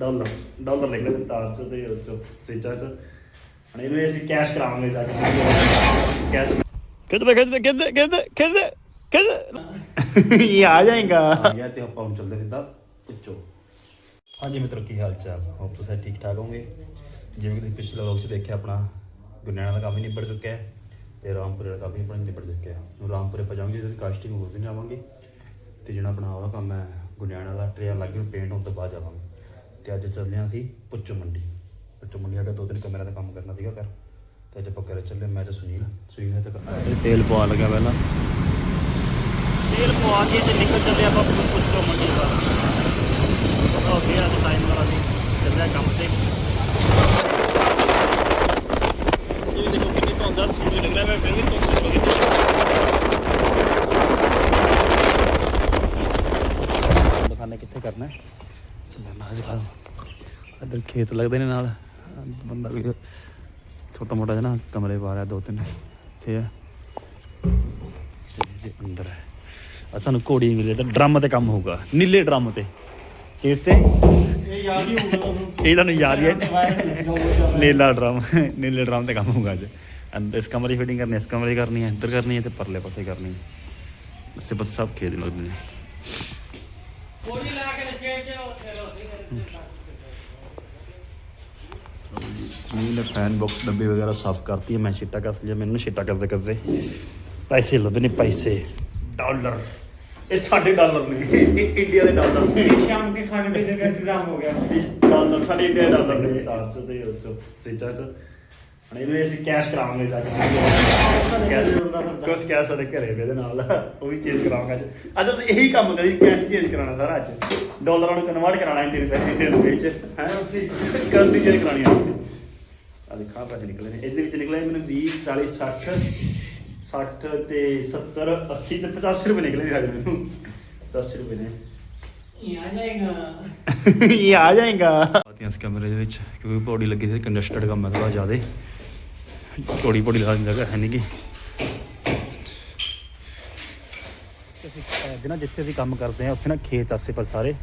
Dollar dollar ਲਿਖਦੇ ਨੇ ਤਾਰ ਚ ਤੇ ਉਹ ਚ ਸਵਿਚਾਂ ਚ। ਹੁਣ ਇਹਨੂੰ ਅਸੀਂ ਕੈਸ਼ ਕਰਾਵਾਂਗੇ ਜਾ ਕੇ। ਕੈਸ਼ ਕਿੱਥੇ ਕਿੱਥੇ ਕਿੱਥੇ ਕਿੱਥੇ ਕਿੱਥੇ ਕਿੱਥੇ ਇਹ ਆ ਜਾਏਗਾ। ਗਿਆ ਤੇ ਆਪਾਂ ਹੁਣ ਚੱਲਦੇ ਸਿੱਧਾ ਪੁੱਛੋ। ਹਾਂਜੀ ਮਿੱਤਰੋ ਕੀ ਹਾਲ ਚਾਲ? ਹੋਪ ਤੁਸੀਂ ਠੀਕ ਠਾਕ ਹੋਵੋਗੇ। ਜਿਵੇਂ ਕਿ ਤੁਸੀਂ ਪਿਛਲੇ ਵਲੌਗ 'ਚ ਦੇਖਿਆ ਆਪਣਾ ਗੁਰਨੈਣਾ ਦਾ ਕੰਮ ਨਿਬੜ ਚੁੱਕਿਆ ਹੈ ਤੇ ਰਾਮਪੁਰੇ ਦਾ ਕੰਮ ਵੀ ਆਪਣਾ ਨਿਬੜ ਚੁੱਕਿਆ ਹੈ। ਹੁਣ ਰਾਮਪੁਰੇ ਪਜਾਵਾਂਗੇ ਤੇ ਕਾਸਟਿੰਗ ਹੋਰ ਦਿਨ ਜਾਵਾਂਗੇ ਤੇ ਜਿਹੜਾ ਆਪਣਾ ਉਹਦਾ ਕੰਮ ਹੈ ਗੁਰਨੈਣਾ ਦਾ ਟ੍ਰੇਨ ਲੱਗ ਗਈ ਪੇਂਟ ਹੋਣ ਤੋਂ ਬਾਅਦ ਜਾਵਾਂਗੇ। ਤੇ ਅੱਜ ਚੱਲੇ ਹਾਂ ਅਸੀਂ ਪੁੱਚੋ ਮੰਡੀ। ਪੁੱਚੋ ਮੰਡੀ ਆ ਕੇ ਦੋ ਤਿੰਨ ਕਮਰੇ ਦਾ ਕੰਮ ਕਰਨਾ ਸੀਗਾ ਕਰ ਤੇ ਅੱਜ ਆਪਾਂ ਘਰੇ ਚੱਲੇ ਮੈਂ ਤੇ ਸੁਨੀਲ। ਸੁਨੀਲ ਨੇ ਤੇ ਤੇਲ ਪਵਾ ਲਗਾ ਪਹਿਲਾਂ। ਤੇਲ ਪਵਾ ਕੇ ਤੇ ਨਿਕਲ ਚੱਲੇ ਆਪਾਂ ਪੁੱਛੋ ਮੰਡੀ ਦਾ। ਹੋ ਗਿਆ ਤੇ ਟਾਈਮ ਵਾਲਾ ਵੀ ਚੱਲਿਆ ਕੰਮ ਤੇ। ਇਹ ਦੇਖੋ ਕਿੰਨੀ ਧੁੰਦ ਆ ਸੂਰਜ ਨਿਕਲਿਆ ਮੈਂ ਫਿਰ ਵੀ ਧੁੰਦ ਹੋ ਗਈ। ਦਿਖਾਣੇ ਕਿੱਥੇ ਕਰਨਾ ਹੈ? ਇੱਧਰ ਖੇਤ ਲੱਗਦੇ ਨੇ ਨਾਲ। ਬੰਦਾ ਵੀ ਛੋਟਾ ਮੋਟਾ ਜਿਹਾ ਨਾ ਕਮਰੇ ਪਾ ਰਿਹਾ, ਦੋ ਤਿੰਨ। ਠੀਕ ਹੈ। ਤੇ ਅੰਦਰ ਹੈ। ਆ ਸਾਨੂੰ ਘੋੜੀ ਮਿਲੇ ਤਾਂ ਡਰਮ ਤੇ ਕੰਮ ਹੋਊਗਾ। ਨੀਲੇ ਡਰਮ ਤੇ। ਕਿਸ ਤੇ। ਇਹ ਯਾਦ ਹੀ ਹੋਊਗਾ ਇਹ ਤੁਹਾਨੂੰ ਯਾਦ ਹੀ ਹੈ। ਨੀਲਾ ਡਰਮ। ਨੀਲੇ ਡਰਮ ਤੇ ਕੰਮ ਹੋਊਗਾ ਅੱਜ। ਇਸ ਕਮਰੇ ਫਿਟਿੰਗ ਕਰਨੀ ਇਸ ਕਮਰੇ ਕਰਨੀ ਹੈ, ਇੱਧਰ ਕਰਨੀ ਹੈ ਤੇ ਪਰਲੇ ਪਾਸੇ ਕਰਨੀ ਹੈ। ਇਸੇ ਬਸ ਸਭ ਖੇਤ ਲੱਗਦੇ ਨੇ। मम्मी ने फैन बॉक्स डब्बे वगैरह साफ करती है मैं छिट्टा कस लिया मैंने छिट्टा करते करते पैसे लभने पैसे डॉलर ਇਹ ਸਾਡੇ ਡਾਲਰ ਨੇ। ਇੰਡੀਆ ਦੇ ਡਾਲਰ ਨੇ। ਸ਼ਾਮ ਕੇ ਖਾਣੇ ਦੇ ਜਗ੍ਹਾ ਇੰਤਜ਼ਾਮ ਹੋ ਗਿਆ। ਡਾਲਰ ਸਾਡੇ ਇੰਡੀਆ ਦੇ ਡਾਲਰ ਨੇ। ਤਾਰਚ ਤੇ ਉਸ ਸਿੱਟਾ ਚ। ਹੁਣ ਇਹਨੂੰ ਅਸੀਂ ਕੈਸ਼ ਕਰਾਵਾਂਗੇ ਜਾ ਕੇ। ਕੈਸ਼ ਕੁਝ ਕੈਸ਼ ਸਾਡੇ ਘਰੇ ਵੀ ਇਹਦੇ ਨਾਲ। ਉਹ ਵੀ ਚੇਂਜ ਕਰਾਵਾਂਗੇ ਅੱਜ। ਅੱਜ ਅਸੀਂ ਇਹੀ ਕੰਮ ਕਰੀ ਕੈਸ਼ ਚੇਂਜ ਕਰਾਣਾ ਸਾਰਾ ਅੱਜ। ਡਾਲਰਾਂ ਨੂੰ ਕਨਵਰਟ ਕਰਾਣਾ ਇੰਡੀਅਨ ਪੈਸੇ ਦੇ ਵਿੱਚ ਹੈ? ਅਸੀਂ ਕਰੰਸੀ ਚੇਂਜ ਕਰਾਣੀ ਆ ਅਸੀਂ ਆ ਦੇਖਾ ਪੈਸੇ ਨਿਕਲੇ ਨੇ। ਇਹਦੇ ਵਿੱਚ ਨਿਕਲੇ ਮੈਨੂੰ 20 40 60 60 ਤੇ 70 80 ਤੇ 85 ਰੁਪਏ ਨਿਕਲੇ ਨੇ ਰਾਜ ਮੈਨੂੰ। 80 ਰੁਪਏ ਨੇ। ਇਹ ਆ ਜਾਏਗਾ। ਇਹ ਆ ਜਾਏਗਾ। ਆਤੀਆਂ ਇਸ ਕਮਰੇ ਦੇ ਵਿੱਚ ਕਿਉਂਕਿ ਪੌੜੀ ਲੱਗੀ ਸੀ ਕੰਡਸਟਡ ਕੰਮ ਹੈ ਥੋੜਾ ਜ਼ਿਆਦਾ। ਪੌੜੀ ਪੌੜੀ ਲਾ ਦਿੰਦਾ ਹੈ ਨਹੀਂ ਕਿ ਅੱਜ ਨਾ ਜਿੱਥੇ ਅਸੀਂ ਕੰਮ ਕਰਦੇ ਆ ਉੱਥੇ ਨਾ ਖੇਤ ਆਸੇ ਪਾਸੇ ਸਾਰੇ।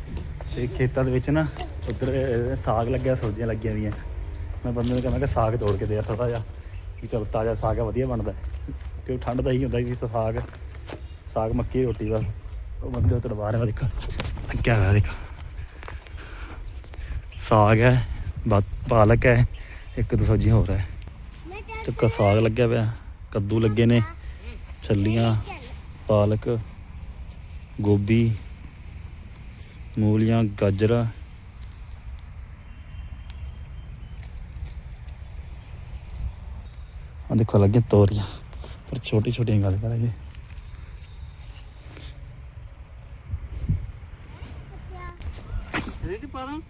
ਤੇ ਖੇਤਾਂ ਦੇ ਵਿੱਚ ਨਾ ਉੱਧਰ ਸਾਗ ਲੱਗਿਆ ਸਬਜ਼ੀਆਂ ਲੱਗੀਆਂ ਹੋਈਆਂ। ਮੈਂ ਬੰਦੇ ਨੂੰ ਕਹਿੰਦਾ ਕਿ ਸਾਗ ਤੋੜ ਕੇ ਦੇ ਥੋੜਾ ਜਿਹਾ, ਵੀ ਚਲ ਤਾਜ਼ਾ ਸਾਗ ਆ, ਵਧੀਆ ਬਣਦਾ। ਹੈ। ਕਿਉਂ ਠੰਡ ਦਾ ਹੀ ਹੁੰਦਾ ਜੀ ਸਾਗ ਸਾਗ ਮੱਕੀ ਰੋਟੀ ਦਾ ਉਹ ਬੰਦੇ ਉੱਤੇ ਲਵਾ ਰਿਹਾ ਦੇਖੋ। ਲੱਗਿਆ ਹੋਇਆ ਦੇਖੋ। ਸਾਗ ਹੈ, ਬਾ, ਪਾਲਕ ਹੈ, ਇੱਕ ਦੋ ਸਬਜ਼ੀਆਂ ਹੋਰ ਹੈ। ਚੱਕਾ ਸਾਗ ਲੱਗਿਆ ਪਿਆ, ਕੱਦੂ ਲੱਗੇ ਨੇ, ਛੱਲੀਆਂ, ਪਾਲਕ, ਗੋਭੀ, ਮੂਲੀਆਂ, ਗਾਜਰਾਂ। देखो लगे तोरियाँ पर छोटी छोटी गल करेंगे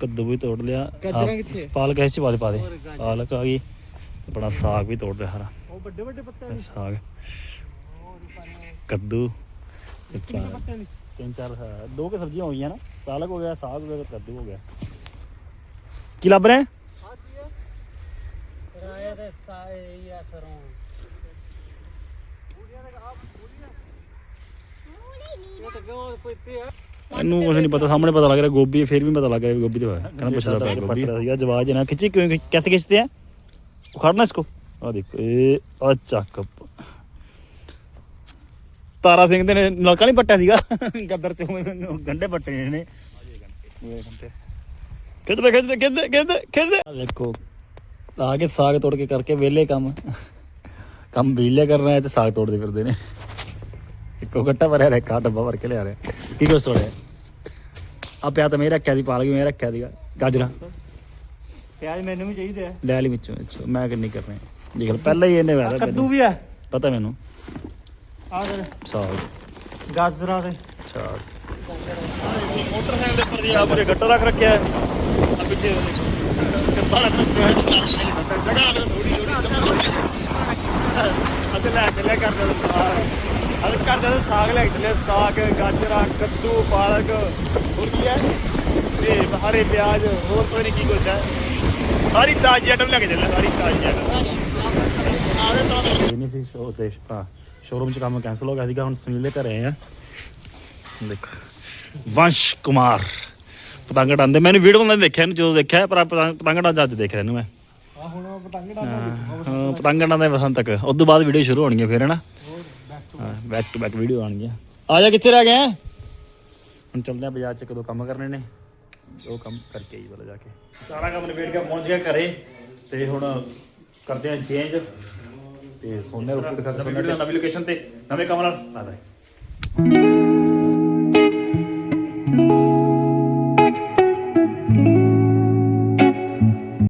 कद्दू भी तोड़ लिया पालक इस पा दे पा दे पालक आ गई अपना साग भी तोड़ लिया हरा बड़े बड़े पत्ते साग कद्दू तीन चार दो के सब्जियां हो गई ना पालक हो गया साग हो गया कद्दू हो गया की लब रहे हैं से साए या सरों ये तो गांव कोई ते है ਇਹਨੂੰ ਕੁਝ ਨਹੀਂ ਪਤਾ ਸਾਹਮਣੇ ਪਤਾ ਲੱਗ ਰਿਹਾ ਗੋਭੀ ਹੈ, ਫਿਰ ਵੀ ਪਤਾ ਲੱਗ ਰਿਹਾ ਵੀ ਗੋਭੀ ਤੇ ਹੋਇਆ ਕਹਿੰਦਾ ਪੁੱਛਦਾ ਪਿਆ ਗੋਭੀ ਸੀਗਾ ਜਵਾਜ ਨਾ ਖਿੱਚੀ ਕਿਉਂ कैसे खींचते हैं उखाड़ना इसको ਆ ਦੇਖੋ ਇਹ ਆ ਚੱਕ ਤਾਰਾ ਸਿੰਘ ਦੇ ਨੇ ਨਲਕਾ ਨਹੀਂ ਪੱਟਿਆ ਸੀਗਾ ਗੱਦਰ ਚ ਉਵੇਂ ਗੰਡੇ ਪੱਟੇ ਨੇ ਖਿੱਚਦੇ ਖਿੱਚਦੇ ਖਿੱਚਦੇ ਖਿੱਚਦੇ ਖਿੱਚਦੇ ਆ ਦੇਖੋ ਆ ਕੇ ਸਾਗ ਤੋੜ ਕੇ ਕਰਕੇ ਵਿਹਲੇ ਕੰਮ। ਕੰਮ ਵਿਹਲੇ ਕਰਨਾ ਹੈ ਤੇ ਸਾਗ ਤੋੜਦੇ ਫਿਰਦੇ ਨੇ। ਇੱਕੋ ਘੱਟਾ ਭਰਿਆ ਰਿਹਾ ਕਾ ਡੱਬਾ ਕੇ ਲਿਆ ਰਿਹਾ। ਕੀ ਕੁਛ ਤੋੜਿਆ? ਆ ਪਿਆ ਤਾਂ ਮੈਂ ਰੱਖਿਆ ਦੀ ਪਾਲਕ ਮੈਂ ਰੱਖਿਆ ਦੀ ਗਾਜਰਾਂ। ਪਿਆਜ਼ ਮੈਨੂੰ ਵੀ ਚਾਹੀਦੇ ਆ। ਲੈ ਲਈ ਵਿੱਚੋਂ ਵਿੱਚੋਂ। ਮੈਂ ਕਿੰਨੀ ਕਰ ਰਿਹਾ ਦੇਖ ਲੈ ਪਹਿਲਾਂ ਹੀ ਇਹਨੇ ਵਾਰਾ ਕੱਦੂ ਵੀ ਆ। ਪਤਾ ਮੈਨੂੰ। ਆ ਦੇ। ਸਾਗ। ਗਾਜਰਾਂ ਦੇ। ਸਾਗ। ਮੋਟਰਸਾਈਕਲ ਦੇ ਉੱਪਰ ਦੀ ਆ ਗੱਟਾ ਰੱਖ ਰੱਖਿਆ ਆ ਪਿੱਛੇ। ਬਾਹਰ ਲੈ ਕੇ ਲੈ ਕਰਦੇ ਸਾਗ ਅਲ ਕਰਦੇ ਤਾਂ ਸਾਗ ਲੈ ਚੱਲੇ ਸਾਗ ਗਾਜਰਾਂ ਕੱਦੂ ਪਾਲਕ ਹੋਰ ਕੀ ਹੈ ਤੇ ਹਰੇ ਪਿਆਜ਼ ਹੋਰ ਕੋਈ ਨਹੀਂ ਕੀ ਕੁਝ ਹੈ ਸਾਰੀ ਤਾਜ਼ੀ ਆਈਟਮ ਲੈ ਕੇ ਚੱਲੇ ਸਾਰੀ ਤਾਜ਼ੀ ਆਈਟਮ ਨਹੀਂ ਸੀ ਸ਼ੋ ਤੇ ਸ਼ੋਰੂਮ ਚ ਕੰਮ ਕੈਨਸਲ ਹੋ ਗਿਆ ਸੀਗਾ, ਹੁਣ ਸੁਨੀਲ ਦੇ ਘਰੇ ਆਏ ਆ। ਦੇਖ, ਵੰਸ਼ ਕੁਮਾਰ। ਪਤੰਗ ਉਡਾਉਂਦੇ ਮੈਨੂੰ ਵੀਡੀਓ ਬਣਾਉਂਦੇ ਦੇਖਿਆ ਇਹਨੂੰ ਜਦੋਂ ਦੇਖਿਆ ਪਰ ਪਤੰਗ ਉਡਾਉਂਦਾ ਅੱਜ ਦੇਖਿਆ ਇਹਨੂੰ ਮੈਂ। ਆ ਹੁਣ ਪਤੰਗ ਹਾਂ ਪਤੰਗ ਉਡਾਉਂਦੇ ਬਸੰਤ ਤੱਕ। ਉਸ ਤੋਂ ਬਾਅਦ ਵੀਡੀਓ ਸ਼ੁਰੂ ਹੋਣਗੀਆਂ ਫਿਰ ਹਨਾ? ਹਾਂ ਬੈਕ ਟੂ ਬੈਕ ਵੀਡੀਓ ਆਣਗੀਆਂ ਆ ਜਾ ਕਿੱਥੇ ਰਹਿ ਗਏ ਹੁਣ ਚੱਲਦੇ ਆ ਬਾਜ਼ਾਰ ਚ ਕਦੋਂ ਕੰਮ ਕਰਨੇ ਨੇ। ਉਹ ਕੰਮ ਕਰਕੇ ਆਈ ਵਾਲਾ ਜਾ ਕੇ। ਸਾਰਾ ਕੰਮ ਨਿਬੇੜ ਕੇ ਪਹੁੰਚ ਗਿਆ ਘਰੇ ਤੇ ਹੁਣ ਕਰਦੇ ਆ ਚੇਂਜ ਤੇ ਸੋਨੇ ਰੋਟੀ ਦਿਖਾ ਸੋਨੇ ਨਵੀਂ ਲੋਕੇਸ਼ਨ ਤੇ ਨਵੇਂ ਕਮਰਾ। ਲਾ ਦੇ